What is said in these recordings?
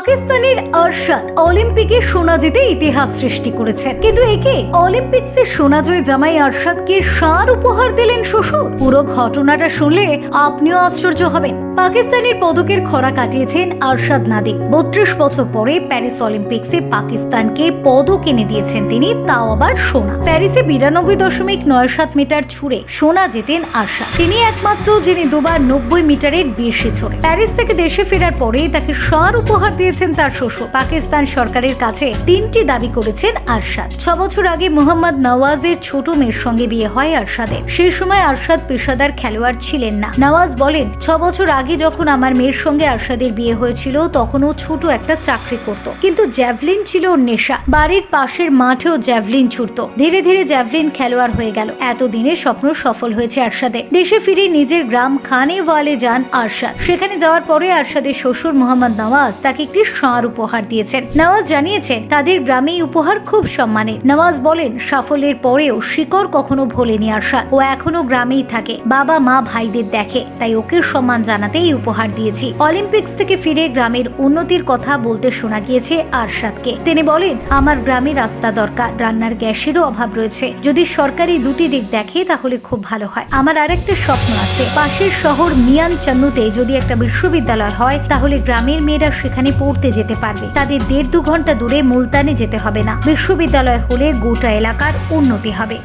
পাকিস্তানের আরশাদ অলিম্পিকে সোনা জিতে ইতিহাস সৃষ্টি করেছেন। কিন্তু একে অলিম্পিক্সে সোনা জয় জামাই আরশাদকে সার উপহার দিলেন শ্বশুর। পুরো ঘটনাটা শুনলে আপনিও আশ্চর্য হবেন। পাকিস্তানের পদকের খরা কাটিয়েছেন আরশাদ নাদিম। বত্রিশ বছর পরে প্যারিস অলিম্পিক্সে পাকিস্তানকে পদক এনে দিয়েছেন তিনি, তাও আবার সোনা। প্যারিসে বিরানব্বই দশমিক নয় সাত মিটার ছুড়ে সোনা জেতেন আরশাদ। তিনি একমাত্র যিনি দুবার নব্বই মিটারের বেশি ছড়ে। প্যারিস থেকে দেশে ফেরার পরে তাকে সার উপহার দিয়েছেন তার শ্বশুর। পাকিস্তান সরকারের কাছে তিনটি দাবি করেছেন আরশাদ। ছ বছর আগে মোহাম্মদ নওয়াজের ছোট মেয়ের সঙ্গে বিয়ে হয় আরশাদের। সেই সময় আরশাদ পেশাদার খেলোয়াড় ছিলেন না। নওয়াজ বলেন, ছ বছর আগে যখন আমার মেয়ের সঙ্গে আরশাদের বিয়ে হয়েছিল তখনও ছোট একটা চাকরি করত। কিন্তু জ্যাভলিন ছিল নেশা। বাড়ির পাশের মাঠেও জ্যাভলিন ছুটত। ধীরে ধীরে জ্যাভলিন খেলোয়াড় হয়ে গেল। এতদিনে স্বপ্ন সফল হয়েছে আরশাদের। দেশে ফিরে নিজের গ্রাম খানেওয়ালে যান আরশাদ। সেখানে যাওয়ার পরে আরশাদের শ্বশুর মোহাম্মদ নওয়াজ তাকে একটি ষাঁড় উপহার দিয়েছেন। নওয়াজ জানিয়েছেন, তাদের গ্রামে উপহার খুব সম্মানের। নওয়াজ বলেন, সাফল্যের পরেও শিকড় কখনো ভোলেনি আরশাদ ও এখনও গ্রামেই থাকে। বাবা, মা, ভাইদের দেখে। তাই ওকে সম্মান জানাতে এই উপহার দিয়েছি। অলিম্পিক্স থেকে ফিরে গ্রামের উন্নতির কথা বলতে শোনা গিয়েছে আরশাদকে। তিনি বলেন, আমার গ্রামে রাস্তা দরকার। রান্নার গ্যাসেরও অভাব রয়েছে। যদি সরকারি দুটি দিক দেখে, তাহলে খুব ভালো হয়। আমার আরেকটা স্বপ্ন আছে। পাশের শহর মিয়ান চান্নুতে যদি একটা বিশ্ববিদ্যালয় হয়, তাহলে গ্রামের মেয়েরা সেখানে পড়তে যেতে পারবে। তাদের দেড় দু ঘণ্টা দূরে মুলতানে যেতে হবে না। বিশ্ববিদ্যালয় হলে গোটা এলাকার উন্নতি হবে।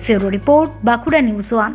ফেরো রিপোর্ট, বাঁকুড়া নিউজ ওয়ান।